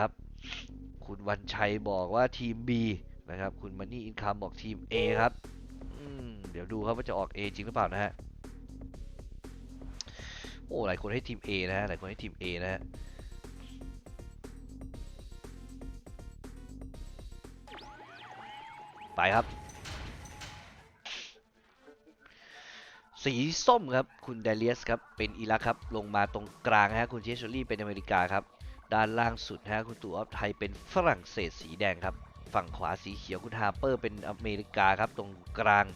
ครับ คุณวันชัยบอกว่าทีม B นะครับ คุณมันนี่อินคัมบอกทีม A ครับเดี๋ยวดูครับว่าจะออก A จริงหรือเปล่านะฮะโอ้หลายคนให้ทีม A นะฮะหลายคนให้ทีม A นะฮะไปครับ สีส้มครับ คุณเดเลียสครับ เป็นอิรักครับ ลงมาตรงกลางฮะ คุณเจสชอรี่เป็นอเมริกาครับ ด้านล่างสุดฮะคุณตู่ออฟไทยเป็นฝรั่งเศสสีแดงครับ ฝั่งขวาสีเขียวคุณฮาร์เปอร์เป็นอเมริกาครับ ตรงกลาง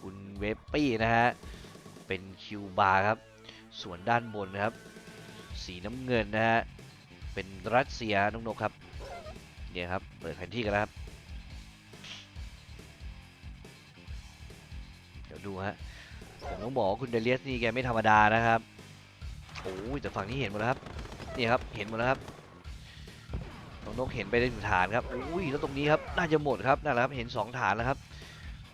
คุณเวปปี้นะฮะ เป็นคิวบาครับ ส่วนด้านบนนะครับ สีน้ำเงินนะฮะ เป็นรัสเซียน้องนกครับเนี่ยครับ เปิดแผนที่กันแล้วครับ เดี๋ยวดูฮะ ผมต้องบอกว่าคุณเดเลียสนี่แกไม่ธรรมดานะครับ โอ้ยแต่ฝั่งนี้เห็นหมดแล้วครับ นี่ครับเห็นหมดแล้วครับน้องนกเห็นไปได้ถึงฐานครับอุ้ยแล้วตรงนี้ครับน่าจะหมดครับนั่นแหละครับเห็นสองฐานแล้วครับ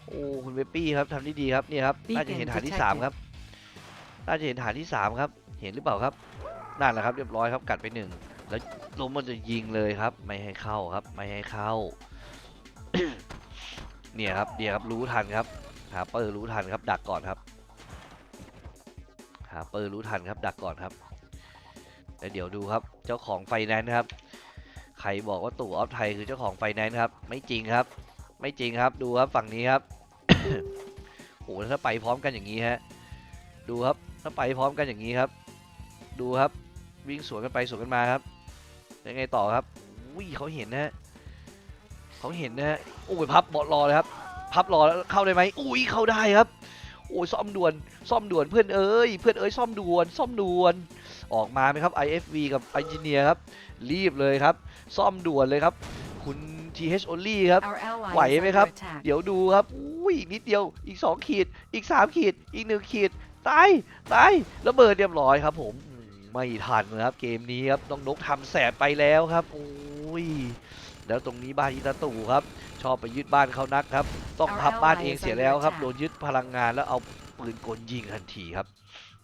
โอ้คุณเวปปี้ครับทำได้ดีครับนี่ครับน่าจะเห็นฐานที่สามครับน่าจะเห็นฐานที่สามครับเห็นหรือเปล่าครับนั่นแหละครับเรียบร้อยครับกัดไปหนึ่งแล้วลมมันจะยิงเลยครับ ไม่ให้เข้าครับ ไม่ให้เข้า เนี่ยครับเนี่ยครับรู้ทันครับหาเปอร์รู้ทันครับ ดักก่อนครับหาเปอร์รู้ทันครับ ดักก่อนครับ แล้วเดี๋ยวดูครับเจ้าของไฟแนนซ์ครับ ใครบอกว่าตู่ออฟไทยคือเจ้าของไฟแนนซ์ครับ ไม่จริงครับ ไม่จริงครับดูครับฝั่งนี้ครับโอ้โหถ้าไปพร้อมกันอย่างนี้ฮะดูครับถ้าไปพร้อมกันอย่างนี้ครับ ดูครับวิ่งสวนกันไปสวนกันมาครับยังไงต่อครับอุ้ยเขาเห็นนะฮะเขาเห็นนะฮะโอ้ยพับบอลรอเลยครับ พับรอแล้วเข้าได้ไหมอุ้ยเข้าได้ครับ โอ้ยซ่อมด่วน ซ่อมด่วนเพื่อนเอ้ย เพื่อนเอ้ยซ่อมด่วน ซ่อมด่วน ออกมาไหมครับ IFV กับ Engineer ครับ รีบเลยครับ ซ่อมด่วนเลยครับ คุณ TH Only ครับ Our ally ไหว is ไหม under ครับ attack. เดี๋ยวดูครับ อุ้ยอีกนิดเดียว อีก 2 ขีด อีก 3 ขีด อีก 1 ขีด ตาย ตาย ระเบิดเรียบร้อยครับผมอืมไม่ทันนะครับ เกมนี้ครับ น้องนกทำแสบไปแล้วครับ โอ้ย แล้วตรงนี้บ้านอิตาตู่ครับ ชอบไปยึดบ้านเขานักครับ ต้องพับบ้านเองเสียแล้วครับ โดนยึดพลังงานแล้วเอาปืนกลยิงทันทีครับ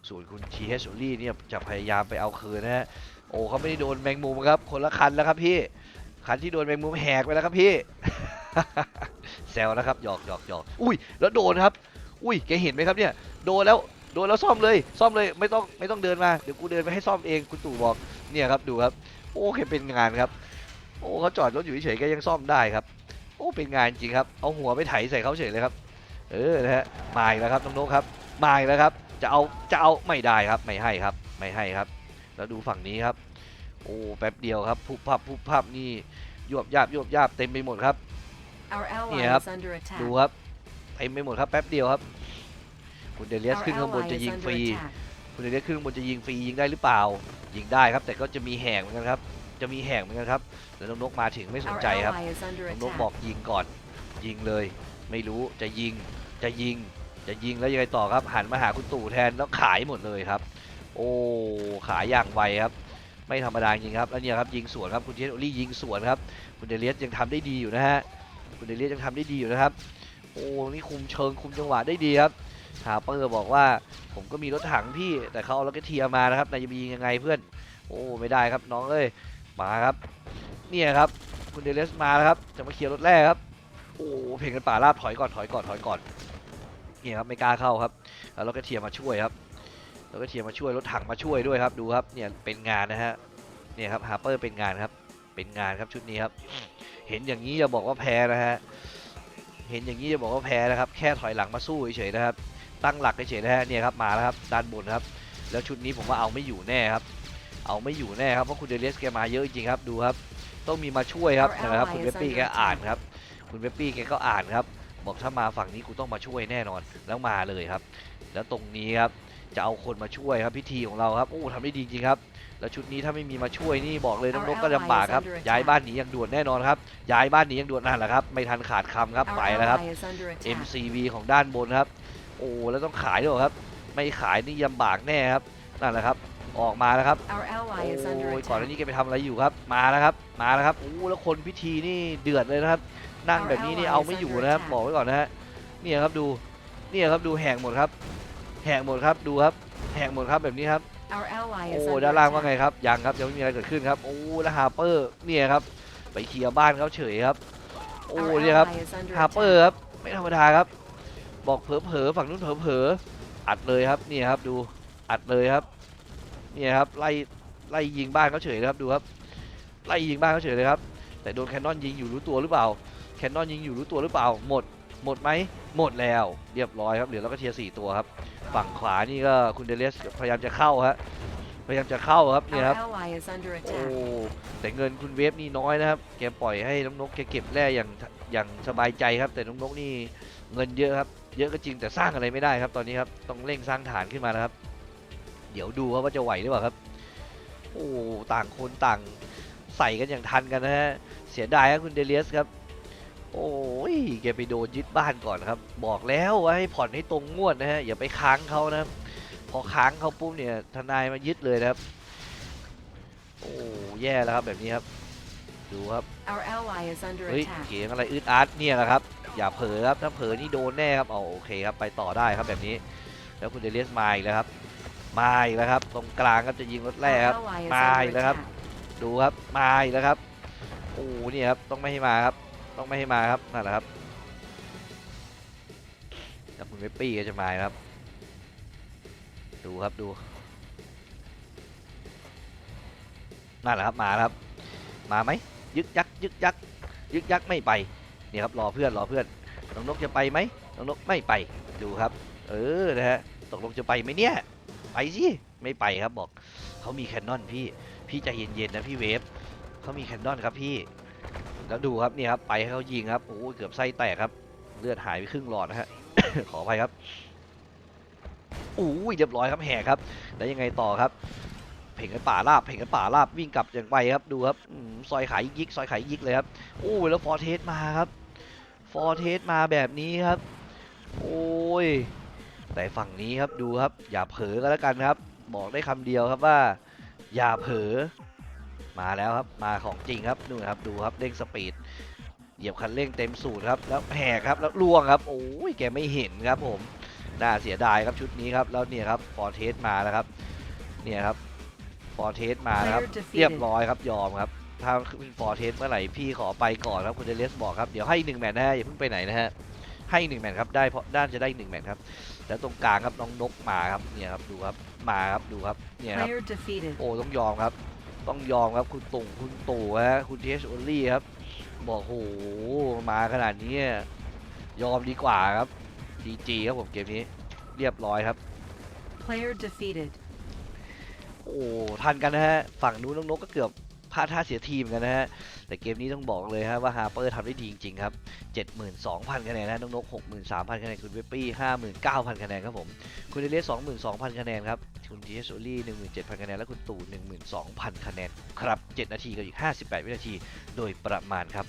ส่วนคุณทีเฮชลี่เนี่ยจะพยายามไปเอาคืนนะฮะ โอ้เขาไม่ได้โดนแมงมุมครับ คนละคันแล้วครับพี่ คันที่โดนแมงมุมแหกไปแล้วครับพี่ แซวนะครับ หยอกหยอกหยอกอุ้ย แล้วโดนครับ อุ้ย แกเห็นไหมครับเนี่ย โดนแล้วโดนแล้วซ่อมเลย ซ่อมเลยไม่ต้องไม่ต้องเดินมา เดี๋ยวกูเดินไปให้ซ่อมเองคุณตู่บอก เนี่ยครับดูครับ โอ้แกเป็นงานครับ โอ้เขาจอดรถอยู่เฉยๆก็ยังซ่อมได้ครับ โอ้เป็นงานจริงครับ เอาหัวไปไถใส่เขาเฉยเลยครับ เออนะฮะมาอีกแล้วครับน้องนกครับมาอีกแล้วครับ จะเอาจะเอาไม่ได้ครับไม่ให้ครับไม่ให้ครับ แล้วดูฝั่งนี้ครับ โอ้แป๊บเดียวครับพุบพับพุบพับนี่ยวบยาบยวบยาบเต็มไปหมดครับ Our ally Yeah. is under attack. ดูครับเต็มไปหมดครับแป๊บเดียวครับ คุณเดเลียส Our ขึ้นข้างบน ally จะ is ยิง under ฟรี attack. คุณเดเลียสขึ้นข้างบนจะยิงฟรียิงได้หรือเปล่า ยิงได้ครับ แต่ก็จะมีแหกเหมือนกันครับ จะมีแหกเหมือนกันครับแล้วน้องนกมาถึงไม่สน Our ใจครับ ally is under น้องนก attack. บอกยิงก่อน ยิงเลย ไม่รู้จะยิงจะยิง จะยิงแล้วยังไงต่อครับ หันมาหาคุณตู่แทนแล้วขายหมดเลยครับ โอ้ขายอย่างไวครับ ไม่ธรรมดาจริงครับแล้วเนี่ยครับยิงสวนครับคุณเจนโอลี่ยิงสวนครับคุณเดเลียสยังทำได้ดีอยู่นะฮะคุณเดเลียสยังทำได้ดีอยู่นะครับโอ้นี่คุมเชิงคุมจังหวะได้ดีครับฮาเปอร์บอกว่าผมก็มีรถถังพี่แต่เขาเอารถกระเทียมมานะครับนายจะมียังไงเพื่อน โอ้ไม่ได้ครับน้องเอ้ย มาครับเนี่ยครับคุณเดเลสมาแล้วครับจะมาเคลียร์รถแรกครับโอ้เพลงกันป่าราบถอยก่อนถอยก่อนถอยก่อนเนี่ยครับไม่กล้าเข้าครับแล้วเรถกระเทียมมาช่วยครับเรถกระเทียมมาช่วยรถถังมาช่วยด้วยครับดูครับเนี่ยเป็นงานนะฮะเนี่ยครับฮาเปอร์เป็นงานครับเป็นงานครับชุดนี้ครับเห็นอย่างนี้จะบอกว่าแพ้นะฮะเห็นอย่างนี้จะบอกว่าแพ้นะครับแค่ถอยหลังมาสู้เฉยๆนะครับตั้งหลักเฉยๆนะฮะเนี่ยครับมาแล้วครับด้านบนครับแล้วชุดนี้ผมว่าเอาไม่อยู่แน่ครับ เอาไม่อยู่แน่ครับเพราะคุณเดเลียสแกมาเยอะจริงๆครับดูครับ ต้องมีมาช่วยครับ Our นะครับ ally คุณ is เวปปี้ under แกอ่านครับ คุณเวปปี้แกก็อ่านครับบอกถ้ามาฝั่งนี้กูต้องมาช่วยแน่นอนแล้วมาเลยครับ แล้วตรงนี้ครับจะเอาคนมาช่วยครับพิธีของเราครับโอ้ทำได้ดีจริงครับ แล้วชุดนี้ถ้าไม่มีมาช่วยนี่บอกเลยน้องนกก็ลำบากครับ ย้ายบ้านหนีอย่างด่วนแน่นอนครับ ย้ายบ้านหนีอย่างด่วนนั่นแหละครับ ไม่ทันขาดคำครับ Our ไปแล้วครับ ally is under attack. MCV ของด้านบนครับ โอ้แล้วต้องขายด้วยเหรอครับ ไม่ขายนี่ลำบากแน่ครับนั่นแหละครับ ออกมาแล้วครับ Our โอ ally is under ้ยก่อนหน้า attack. นี้แกไปทำอะไรอยู่ครับ มาแล้วครับ มาแล้วครับโอ้แล้วคนพิธีนี่เดือดเลยนะครับ นั่งแบบนี้นี่เอาไม่อยู่นะครับบอกไว้ก่อนนะฮะเนี่ยครับดูเนี่ยครับดูแหงหมดครับแแหกหมดครับดูครับแหกหมดครับแบบนี้ครับ Our ally โอ้ is under ด้านล่างว่าไง attack. ครับยังครับยังไม่มีอะไรเกิดขึ้นครับโอ้แล้วฮาร์เปอร์เนี่ยครับไปเคลียร์บ้านเขาเฉยครับ โอ้ Our เนี่ยครับ ally is under ฮาร์เปอร์ attack. ครับไม่ธรรมดาครับ บอกเผลอเผลอๆฝั่งนู้นเผลอเผลอๆอัดเลยครับเนี่ยครับดูอัดเลยครับ เนี่ยครับไล่ไล่ยิงบ้านเขาเฉยเลยครับดูครับไล่ยิงบ้านเขาเฉยเลยครับแต่โดนแคนนอนยิงอยู่รู้ตัวหรือเปล่าแคนนอนยิงอยู่รู้ตัวหรือเปล่าหมดหมดไหมหมดแล้วเรียบร้อยครับเหลือแล้วก็เทียร์สี่ตัวครับฝั่งขวานี่ก็คุณเดเลสพยายามจะเข้าฮะพยายามจะเข้าครับเนี่ย Our ครับ ally is under โอ้ attack. แต่เงินคุณเวฟนี่น้อยนะครับแกปล่อยให้น้องนกแกเก็บแร่อย่างอย่างสบายใจครับ แต่น้องนกนี่เงินเยอะครับเยอะก็จริงแต่สร้างอะไรไม่ได้ครับตอนนี้ครับต้องเร่งสร้างฐานขึ้นมานะครับ เดี๋ยวดูครับว่าจะไหวหรือเปล่าครับ โอ้ต่างคนต่างใส่กันอย่างทันกันนะฮะ เสียดายครับคุณเดเลียสครับ โอ้ยแกไปโดนยึดบ้านก่อนครับ บอกแล้วว่าให้ผ่อนให้ตรงงวดนะฮะ อย่าไปค้างเขานะครับพอค้างเขาปุ๊บเนี่ยทนายมายึดเลยนะครับ โอ้แย่แล้วครับแบบนี้ครับ ดูครับ Our ally is under เฮ้ย attack. เสียงอะไรอึดอัดเนี่ยแหละครับ อย่าเผลอครับถ้าเผลอนี่โดนแน่ครับเอาโอเคครับไปต่อได้ครับแบบนี้ แล้วคุณเดเลียสมาอีกแล้วครับ มาอีกแล้วครับ ตรงกลางครับจะยิงรถแรก Our ครับ ally is Mai under แล้วครับ attack. ดูครับมาอีกแล้วครับโอ้เนี่ยครับต้องไม่ให้มาครับ ต้องไม่ให้มาครับนั่นแหละครับแล้วคุณเวปปี้ก็จะมาครับ ดูครับดูนั่นแหละครับมาแล้วครับ มาไหมยึกยักยึกยักยึกยักไม่ไปเนี่ยครับรอเพื่อนรอเพื่อนน้องนกจะไปไหมน้องนกไม่ไปดูครับ เออนะฮะตกลงจะไปไหมเนี่ย ไปสิไม่ไปครับบอกเขามีแคนนอนพี่พี่ใจเย็นๆนะพี่เวฟเขามีแคนนอนครับพี่แล้วดูครับนี่ครับไปให้เขายิงครับโอ้โหเกือบไส้แตกครับ เลือดหายไปครึ่งหลอดนะฮะขออภัยครับอู้ยเรียบร้อยครับแหกครับ แล้วยังไงต่อครับ เพ่งกันป่าลาบเพ่งกันป่าลาบวิ่งกลับอย่างไปครับดูครับซอยขายยิกซอยขายยิกเลยครับโอ้ยแล้วฟอร์เทสมาครับ ฟอร์เทสมาแบบนี้ครับ โอ้ย แต่ฝั่งนี้ครับดูครับ อย่าเผลอกันแล้วกันครับ บอกได้คำเดียวครับว่า อย่าเผลอมาแล้วครับมาของจริงครับนู่นครับดูครับเร่งสปีดเหยียบคันเร่งเต็มสูตรครับแล้วแหกครับแล้วล่วงครับโอ้ยแกไม่เห็นครับผมน่าเสียดายครับชุดนี้ครับแล้วเนี่ยครับฟอร์เทสมาแล้วครับเนี่ยครับฟอร์เทสมาแล้วครับ Player เรียบ defeated. ร้อยครับยอมครับถ้าขึ้นฟอร์เทสเมื่อไหร่พี่ขอไปก่อนครับคุณเดเลสบอกครับเดี๋ยวให้หนึ่งแมตช์นะฮะอย่าเพิ่งไปไหนนะฮะ ให้หนึ่งแมตช์ครับได้เพราะด้านจะได้หนึ่งแมตช์ครับแล้วตรงกลางครับน้องนกมาครับเนี่ยครับดูครับมาครับดูครับเนี่ยครับ Player defeated. โอ้ต้องยอมครับ ต้องยอมครับคุณตุ่งคุณตู่ฮะคุณเทสโอลี่ครับ บอกโหมาขนาดนี้ ยอมดีกว่าครับดีจีครับผมเกมนี้ เรียบร้อยครับ Player defeated. โอ้ทันกันนะฮะ ฝั่งนู้นน้องนกก็เกือบ พลาดท่าเสียทีมกันนะฮะ แต่เกมนี้ต้องบอกเลยฮะว่าฮาเปอร์ทำได้ดีจริงๆครับ 72,000 คะแนนนะน้องนก63,000 คะแนน คุณเวปปี้ 59,000 คะแนนครับผม คุณเดเลส22,000 คะแนนครับ คุณทีเอสโอลี่17,000 คะแนน และคุณตู่ 12,000 คะแนน ครับ 7 นาทีกับอีก 58 วินาที โดยประมาณครับ